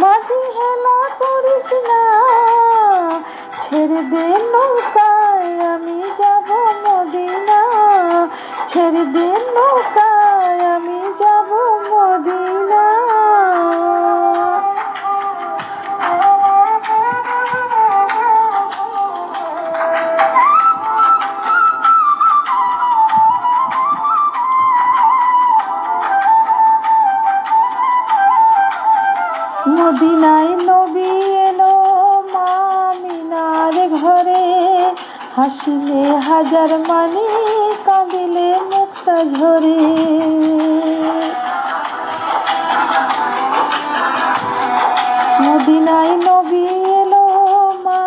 মাঝি হেলা করিস না। ছেড়ে দে নৌকায় আমি যাব মদিনা। ছেড়ে দে নৌকায় মদিনায় নবী এলো মা মিনার ঘরে। হাসিলে হাজার মানি কাঁদিলে মুক্তা ঝরে। মদিনায় নবী এলো মা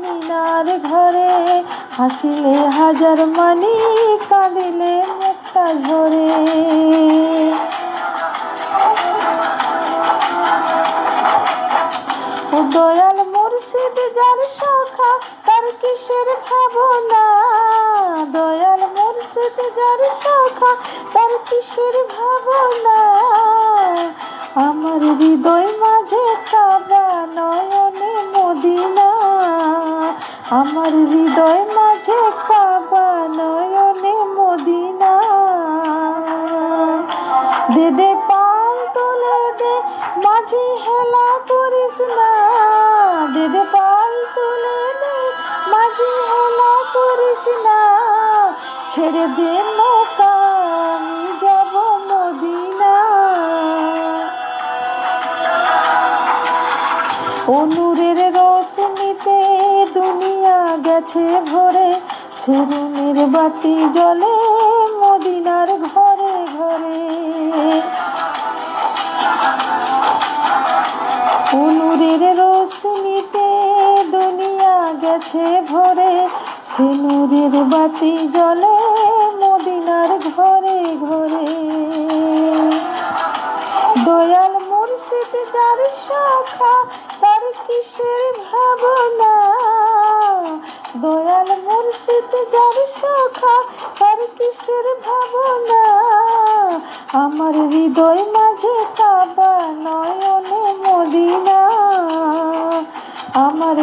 মিনার ঘরে। হাসিলে হাজার মানি কাঁদিলে মুক্তা ঝরে। দয়াল মুর্শিদ যার শাখা, তার কিসের ভাবনা? দয়াল মুর্শিদ যার শাখা, তার কিসের ভাবনা? আমার হৃদয় মাঝে কাবা নয়নে মদিনা। আমার হৃদয় মাঝে কাবা নয়নে মাঝি হেলা করিস না। দে দে পাল তুলে দে মাঝি হেলা করিস না। ছেড়ে দে নৌকা, আমি যাব মদিনা। অনুরের রোশনিতে দুনিয়া গেছে ভরে সেরুনের বাতি জলে মদিনার ঘরে। অনুরের রোশনিতে দুনিয়া গেছে ভরে সেনুরের বাতি জ্বলে মদিনার ঘরে ঘরে। দয়াল মুর্শিদ যার শাখা, তার কিসের ভাবনা? দয়াল মুর্শিদ যার শাখা, তার কিসের ভাবনা? আমার হৃদয় মাঝে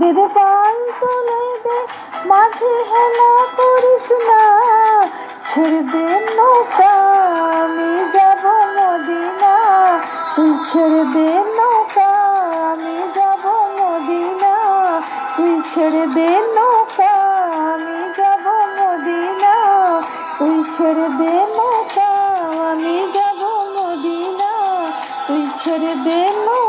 বেদ পাল তোলে দে, মাঝে হেলা করিস না। ছেড়ে দে নৌকা, আমি যাব মদিনা। তুই ছেড়ে দে নৌকা, আমি যাব মদিনা। তুই ছেড়ে দে নৌকা, আমি যাব মদিনা। তুই ছেড়ে দে নৌকা, আমি যাব মদিনা। তুই ছেড়ে দে নৌকা